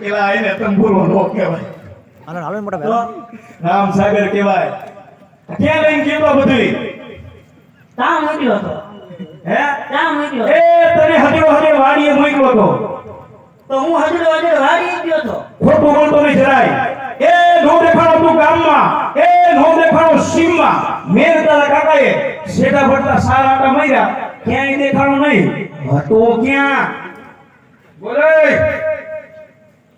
પેલા એને તંબુરો નો કહેવાય હાલો હાલો. મોટા ભાઈ રામ સાગર કહેવાય. ક્યાં લઈને કેતો બધું? તા મૂક્યો હતો. હે? તા મૂક્યો એ તને હજરો હજે વાડીએ મૂક્યો હતો. તો હું હજરો હજરો વાળી ગયો હતો. ખોટું બોલતો નહીં જરાય. એ નો દેખાડો તું ગામમાં. એ નો દેખાડો સીમમાં. મેં તારા કાકાએ સેટા ભરતા સારા આટા માર્યા. ક્યાંય દેખાડો નહીં. હતો ક્યાં? બોલે.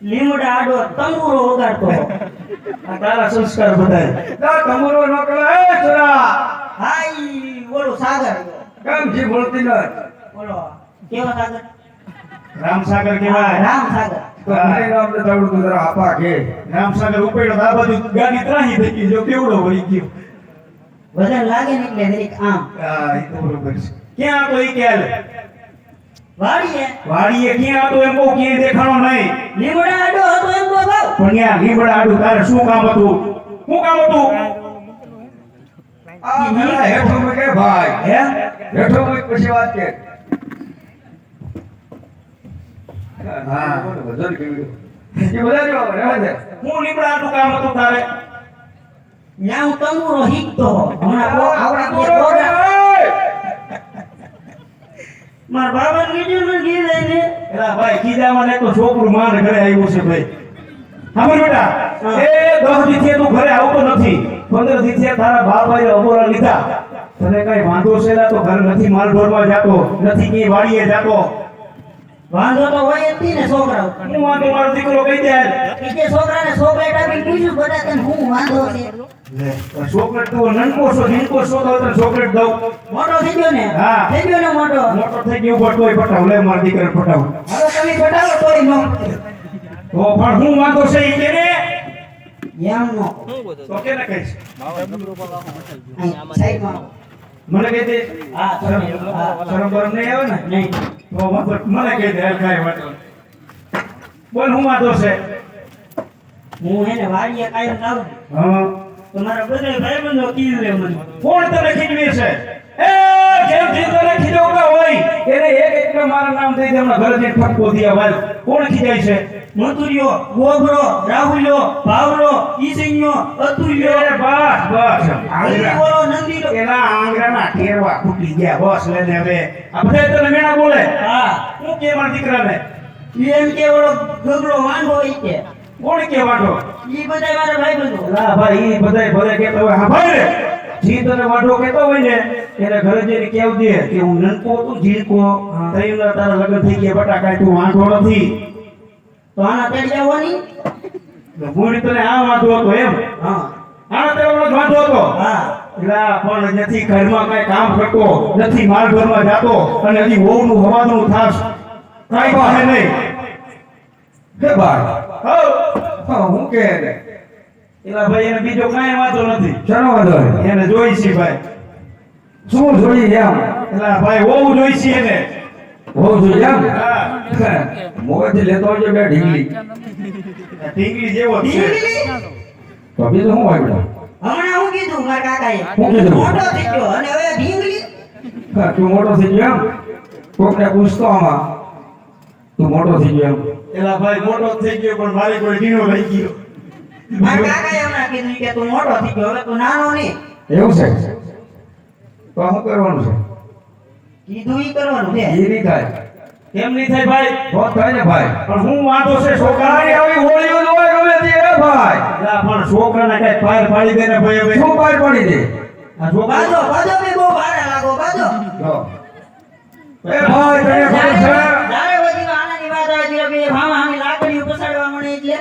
લીમડા આડો તંબુરો વગાડતો આ તારા સંસ્કાર બધાય. તા તમારો ન કરે. એ છોરા. હાઈ બોલો સાગર. કેમ જી બોલતી ન બોલો કેવો સાગર? રામ સાગર કેવા રામ સાગર તો તાવડું જરા આપા કે રામ સાગર ઉપડ્યો આ બાજુ ગાડી ત્રાહી થઈ જો કેવડો વળી ગયો. વજન લાગે ને એટલે આમ. હા એ તો બરોબર છે. ક્યાં હતો ઈ વાડીએ ક્યાં હતો એમ બહુ ક્યાંય દેખાણો નહીં. લીમડા આડો હતો એમ ભાવ પણ ત્યાં લીમડા આડો તારે શું કામ હતું? શું કામ હતું? આ મેલા હેઠો મૂકે ભાઈ. હે? હેઠો મૂક પછી વાત કે. હા. વજન કેવું એ બધા જો રહેવા દે હું લીમડા આડો કામ હતું તારે? ત્યાં હું તંબુરો તો. હમણાં બહુ આવડા બે પ્રોગ્રામ મારા બાબા કીધું ને કીધે ને એલા ભાઈ કીધા મને તો છોકરું માન ઘરે આવ્યું છે ભાઈ. સાંભળ બેટા. એ દસ દિવસે તું ઘરે આવતો નથી. પંદર દિવસે તારા બાપાએ અબોરા લીધા. તને કઈ વાંધો છે તો ઘર નથી માલ ભરવા જાતો નથી ક્યાંય વાડીએ જાતો. વાંધો તો હોય જ ને છોકરાઓ હું વાંધો મારો દીકરો કહી દે કે જે છોકરાને ચોકલેટ આપી પૂછ્યું બધા તને હું વાંધો છે? ચોકલેટ તું નનકો છો જીનકો છો તો તને ચોકલેટ દઉં. મોટો થઈ ગયો ને? હા. થઈ ગયો ને મોટો? મોટો થઈ ગયો ઉપર તોય પટાવ લે મારા દીકરાને પટાવ. હવે તમે તોય નો. તો પણ હું વાંધો છે ઈ કે ને? એમ નો. તો કહીશ મને કહી દે. હા. શરમ શરમ બરમ નહીં આવે ને? નહીં. તો મને કહી દે કાંઈ વાંધો બોલ હું વાંધો છે? હું એને વાડીએ કાયમ જાઉં હા. તમારા બધા ભાઈબંધો કીધું રે મને. કોણ તને ખીજવે છે? એ જેમ જે તને ખીજવતા હોય. એને એક એક મારા નામ દઈ દે હમણાં ઘરે જઈને દિયા વાલ કોણ ખીજાય છે? મથુરિયો ગોબરો રાહુલ્યો ભાવરો ઈસૈયો અતુલ્યો. બસ બસ. બોલો નંદીલો એના આંગળાના ઠેરવા ફૂટી ગયા. બસ લઈને હવે આપણે તો મેણા બોલે. હા. શું કે મારા દીકરાને? ઈ એમ કે ઓળો ગગડો વાંઢો ઈ કે. કોણ કે વાંઢો? ઈ બધાય મારા ભાઈબંધો. લા ભાઈ ઈ બધાય ભલે કે તો હા ભાઈ. જી તને વાંઢો કહેતો હોય ને એને ઘરે જઈને કેવું દે કે હું નનકો તું જીણકો તૈયાર તારા લગ્ન થઈ ગયા બટા કાઈ તું વાંઢો નથી. આના તેડી આવવાની મૂળ તને આ વાંધો હતો એમ? હા. આના તે ઓલો વાંધો હતો? હા. એલા પણ નથી ઘરમાં કાંઈ કામ કરતો નથી માલ ઘરમાં જાતો અને હજી વહુનું હવાનું થાસ કાંઈ પાસે નહીં. હે બાર. હા હું કે એલા ભાઈ એને બીજો કાંઈ વાંધો નથી. શેનો વાંધો એને જોઈશી ભાઈ. શું જોઈએ એમ? એલા ભાઈ વહુ જોઈશી એને. બહુ જોઈએ એમ? હા. મોગેથી લેતો આવજો બે ઢીંગલી. ઢીંગલી જેવો છે. ઢીંગલી? તો બીજું શું વાગ્યું હમણાં હું કીધું મારા કાકાએ હું કીધું? મોટો થઈ ગયો. અને હવે ઢીંગલી? હા, તું મોટો થઈ ગયો એમ? કોકને પૂછતો આમાં. તું મોટો થઈ ગયો એમ? એલા ભાઈ મોટો થઈ ગયો પણ મારી કોઈ ઢીંગો લઈ ગયો. મારા કાકાએ હમણાં કીધું કે તું મોટો થઈ ગયો. હવે તું નાનો નહીં. એવું છે? તો શું કરવાનું છે? કીધું ઈ કરવાનું છે એ નહીં થાય. કેમ નહીં થાય ભાઈ તો થાય ને ભાઈ. પણ હું વાંધો છે છોકરાની આવી હોળીઓ હોય ગમે તે એ ભાઈ. પણ છોકરાને કઈ પાર પાડી દે ને ભાઈ હવે. શું પાર પાડી દે? આ છોકરા બાજો બાજો બી બહુ ભારે લાગો બાજો. જો. એ ભાઈ તને ખબર છે? જ્યારે બધી આનાની વાત આવે ત્યારે બે ભાવ આની લાકડી ઉપસાડવા મને એટલે.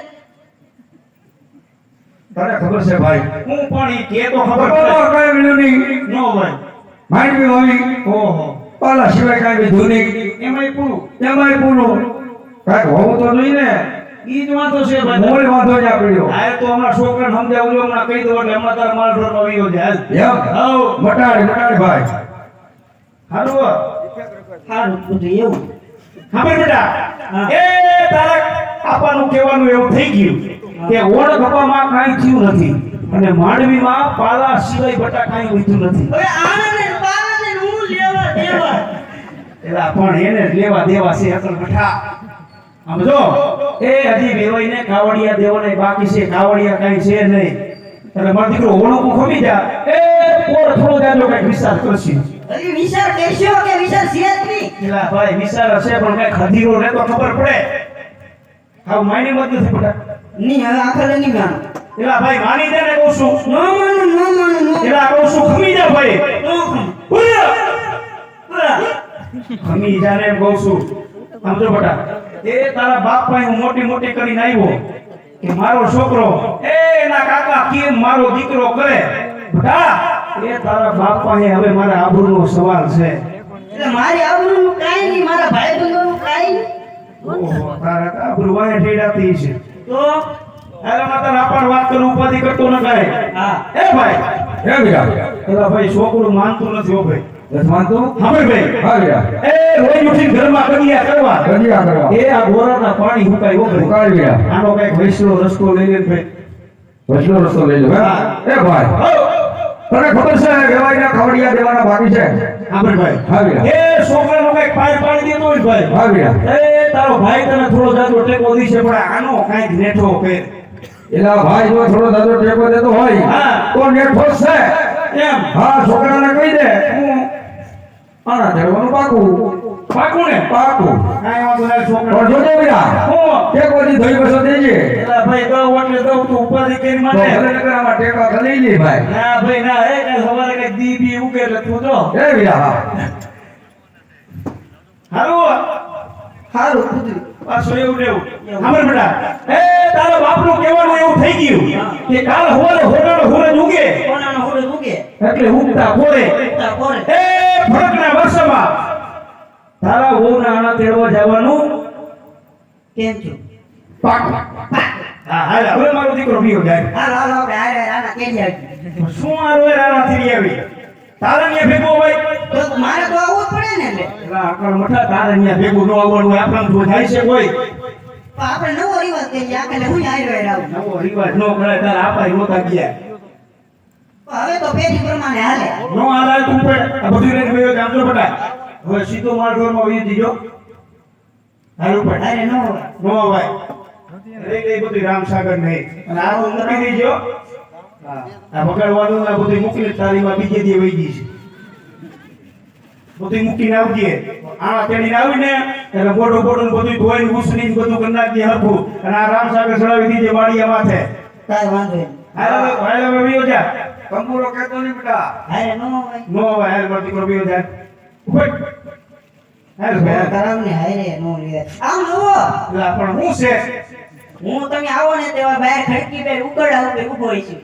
તને ખબર છે ભાઈ? હું પણ એ કે તો ખબર છે. કઈ નહીં. નો ભાઈ માઇન્ડ બી હોવી ઓહો. પાલા સિવાય કાંઈ બી ધૂની એમાંય પૂરું એમાંય પૂરું કાંઈક હોવું તો જોઈએ ને. ઈ જ વાંધો છે ભાઈ. મૂળ વાંધો જ આપડ્યો આ તો હમણાં છોકરાને સમજાવજો હમણાં કહી દો એટલે હમણાં તારા માલ ઢોરનો વીયો છે. હાલ. એમ મટાડ મટાડ ભાઈ. હારું. બધું એવું. સાંભળ બેટા? એ તારા પાપાનું કહેવાનું એવું થઈ ગયું કે ઓળ કાંઈ થયું નથી અને માંડવીમાં પાલા સિવાય બટા કાંઈ વધ્યું નથી. હવે આનંદ પાલન હું લેવા દેવા? એલા પણ એને લેવા દેવા છે અકલ બેઠા સમજો એ હજી વેવાઈને કાવડિયા દેવાને બાકી છે કાવડિયા કઈ છે નહીં. એટલે મારો દીકરો ઓળખું ખમી જા. એ પોર થોડો જાજો કઈ વિસ્તાર કરશે. અરે વિચાર કેશો કે વિચાર જ એલા ભાઈ વિચાર હશે પણ કઈ ખધીરો ને તો ખબર પડે. હા માયની મત નથી પડતા. નહીં હવે આખરે ની માનું. એલા ભાઈ માની દે ને કહું છું. ન માનું ન માનું એલા કહું છું ખમી જા ભાઈ. માનું! ઉલ્યા! ખમી જા ઈજાને એમ કહું છું આમ જો એ તારા બાપ પાસે હું મોટી મોટી કરીને આવ્યો કે મારો છોકરો એ એના કાકા કેમ મારો દીકરો કરે બેટા એ તારા બાપ પાસે હવે મારા આબરૂનો સવાલ છે એટલે મારી આબરૂનું કાઈ નહીં મારા ભાઈ બંધોનું કાઈ નહીં. ઓહો તારા તો આબરૂ વાંહે ઠેડાતી છે. તો અરે માતા રાપણ વાત કરું ઉપાધિ કરતો ન કાંઈ હા. એ ભાઈ. હે ભાઈ એલા ભાઈ છોકરું માનતું નથી હો ભાઈ. નથી માનતું હા ભાઈ એ રોજ ઉઠીને ઘરમાં કડિયા કરવા. રંજિયા કરવા. એ આ ગોરાના પાણી હુકાય હો ભાઈ ઉકાળ આનો કંઈક વૈષ્ણવ રસ્તો લઈ લે ભાઈ. રસ્તો લઈ લો? એ ભાઈ. તને ખબર છે વેવાઈના ખવડિયા દેવાના બાકી છે? આમરભાઈ હા વીરા એ છોકરાનો કંઈક પાર પાડી દેતો હોય ભાઈ. હા એ તારો ભાઈ તને થોડો જાજો ટેકો દીશે પણ આનો કાંઈક નેઠો એલા ભાઈ જો થોડો દાદો ટેકો દેતો હોય તો નેઠો છે. એમ. હા છોકરાને કહી દે હું આના ધરવાનું પાકું. પાકું ને? પાકું. કાંઈ વાંધો નહીં પણ છોકરા જોજે વીરા હું. એક બધી ધોઈ બસો દેજે. એલા ભાઈ દઉં એટલે દઉં તું ઉપાધિ કરી તો મને ભલે નકર આમાં ટેકા તો લઈ લે ભાઈ. ના ભાઈ ના એ કે સવારે કે દી બી ઉગે એટલે તું જો. એ વીરા હા. હારું? સારું કૂતરું પાછો એવું લેવું સાંભળ બેટા. એ તારા બાપનું કહેવાનું એવું થઈ ગયું કે કાલ હોરે હોરાનો હોરજ ઉગે. કોનાનો હોડે ઉગે. એટલે ઉગતા પોરે ઉગતા પોરે એ ફરકના વર્ષમાં તારા વહુના આણા તેડવા જવાનું? કેમ છો? પાક. હા હવે મારો દીકરો બીયો જાય આપણે હારે આના કેડી આવી શું આ રોય રાણા થી આવી? ભેગો હોય? તો મારે તો આવવું પડે ને એટલે. એલા આકળ મઠા તારા ભેગું ન આવવાનું આપણને તો થાય છે કોઈ. આપણે નવો રિવાજ કરીએ આ એટલે હું હારે આવું નવો રિવાજ ન કરાય તારા આપાય નહોતા ગયા. હવે તો પેઢી પ્રમાણે હાલે. નો આલાય તું પણ આ બધું લઈને ગયો જામજો બટા હવે સીધો માર ઘરમાં વહી દીજો હાલ ઉપર હારે ન નો ભાઈ લઈ લઈ બધું રામસાગર નહીં. અને આ હું મૂકી દેજો. આ બગાડવાનું આ બધું મૂકીને તારીમાં બીજે દી વહી ગઈ છે. બધું મૂકીને આવજે. આણા તેડીને આવીને એટલે મોઢું બોડું બધું ધોઈને ઉસરીને બધું કરી હરખું. અને આ રામસાગર ચડાવી દીજે વાડિયા માથે. કાંઈ વાંધો નહીં. હાલ હવે હાલ જા. કંબુરો કહેતો નહીં બેટા. હારે ન હોય. નો હવે હાલ મારો દીકરો વયો જા. ઊભો. હાલ ભાઈ કરાવ ને હારે નો આમ પણ હું છે? હું તમે આવો ને તેવા બહાર ખડકી પર ઉકળા ઉપર ઊભો હોય છું.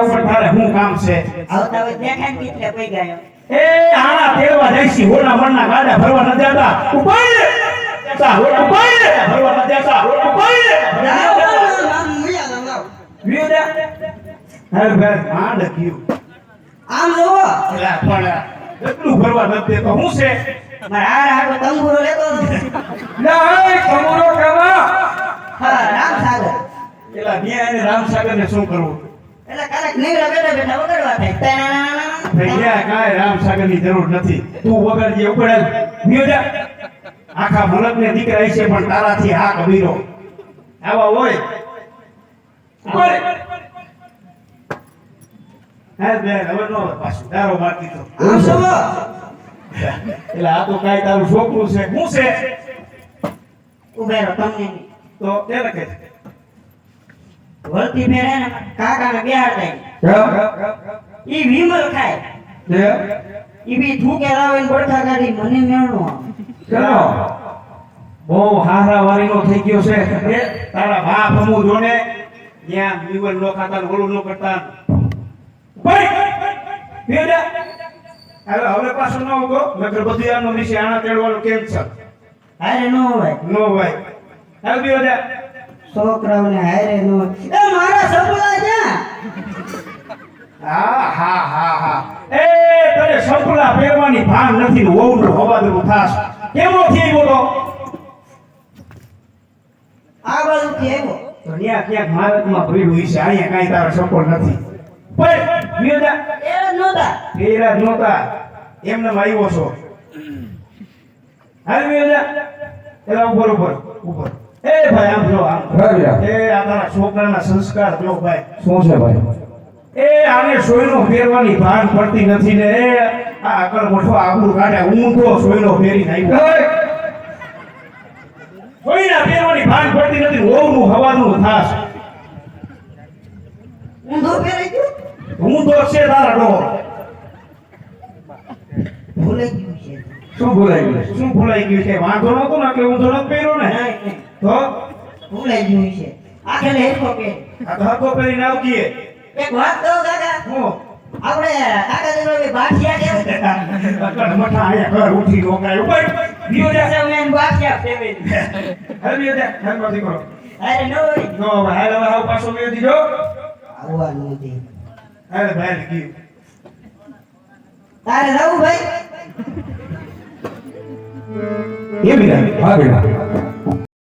ઉપર તારે હું કામ છે? આવતા હોય દેખાય ને કેટલે પઈ ગયો. એ આના તેડવા જઈશી. હોના મણના ગાડા ભરવા ન દેતા. ઉપાય લે હોના ઉપાય ભરવા ન દેતા ઉપાય લે લાવ, લાવ, લાવ, મુયા લાવ, લાવ. વિયો દે હાલ ભાઈ માંડ કયું આમ જુઓ એલા પણ એટલું ભરવા ન દેતો. હું છે? મારા હાર તંબુરો લેતો હા રામ સાગર એલા ત્યાં એને રામસાગર. ને શું કરવું? એટલે કારક નીવડા બેઠા બેઠા વગાડવા થાય. તાનાનાનાના. ભાઈ ત્યાં કાંઈ ની જરૂર નથી. તું વગર જે ઉકળેલ વિયો આખા મુલક ને દીકરા છે પણ તારાથી હા કબીરો આવા હોય. ઉપાડ. હાલ બેન હવે નો પાછું. દારો મારતી તો. આમ જુઓ એટલે આ તો કાંઈ તારું છોકરું છે. હું છે? ઉભે તમને? તો તે લખે વળતી ફેરે ને કાકાને બેહાડ. ઈ વિમલ ખાય. ઈ બી થૂકે લાવે ને કાઢી મને મેળનો ચલો. બહુ હારા વારીનો થઈ ગયો છે. તારા બાપ હમુ જોને ત્યાં વિમલ નો ખાતા ને ઓલું નો કરતા. બે જા હવે હવે પાછો ન ઉગો નકર બધું આનો નીચે આણા તેડવાનું કેન્સર હારે નો હોય. નો ભાઈ હાલ જા. છોકરાઓને હારે નો એ મારા સપના ક્યાં? હા હા હા હા. એ તને સંપલા પહેરવાની ભાન નથી હોવું હોવા દેવું થાસ કેવો થઈ બોલો? આ બાજુ આવ્યો. તો ન્યા ક્યાંક ભારતમાં ભીડ છે અહીંયા કાંઈ તારો સપોર્ટ નથી. પણ બે જા એ જ નહોતા. પેલા જ નહોતા. એમને આવ્યો છો. હાલ બે એલા ઉપર ઉપર ઉપર. એ ભાઈ આમ જો આમ. એ આ છોકરાના સંસ્કાર જો ભાઈ. શું છે ભાઈ? એ આને સોયનો ફેરવાની ભાન પડતી નથી ને. એ આ આગળ મોટો આબરૂ કાઢે હું તો સોયનો ફેરી નાખ્યો. સોયના ફેરવાની ભાન પડતી નથી હોવનું હવાનું થાસ ઊંધો ગયો હું તો છે તારા ડોહો ભૂલાઈ ગયું છે. શું ભૂલાઈ ગયું શું ભૂલાઈ ગયું છે? વાંધો નતો ને એટલે હું નથી પહેર્યો ને. તો? ભૂલાઈ ગયું છે. આખે હેરકો કે આ તો હકો પહેરીને આવતીએ એક વાત કહું કાકા? હું? આપણે કાકાજીનો કે બાઠિયા કે અકડ મઠા આયા ઘર ઉઠી રોકાય. ઉપર દિયો દે છે મેં બાઠિયા ફેરવી હે દિયો દે માથી કરો. અરે નો નો ભાઈ હવે પાછો મેં દીધો. આવવાનું નથી. અરે ભાઈ કી તારે જવું ભાઈ? એ બી હા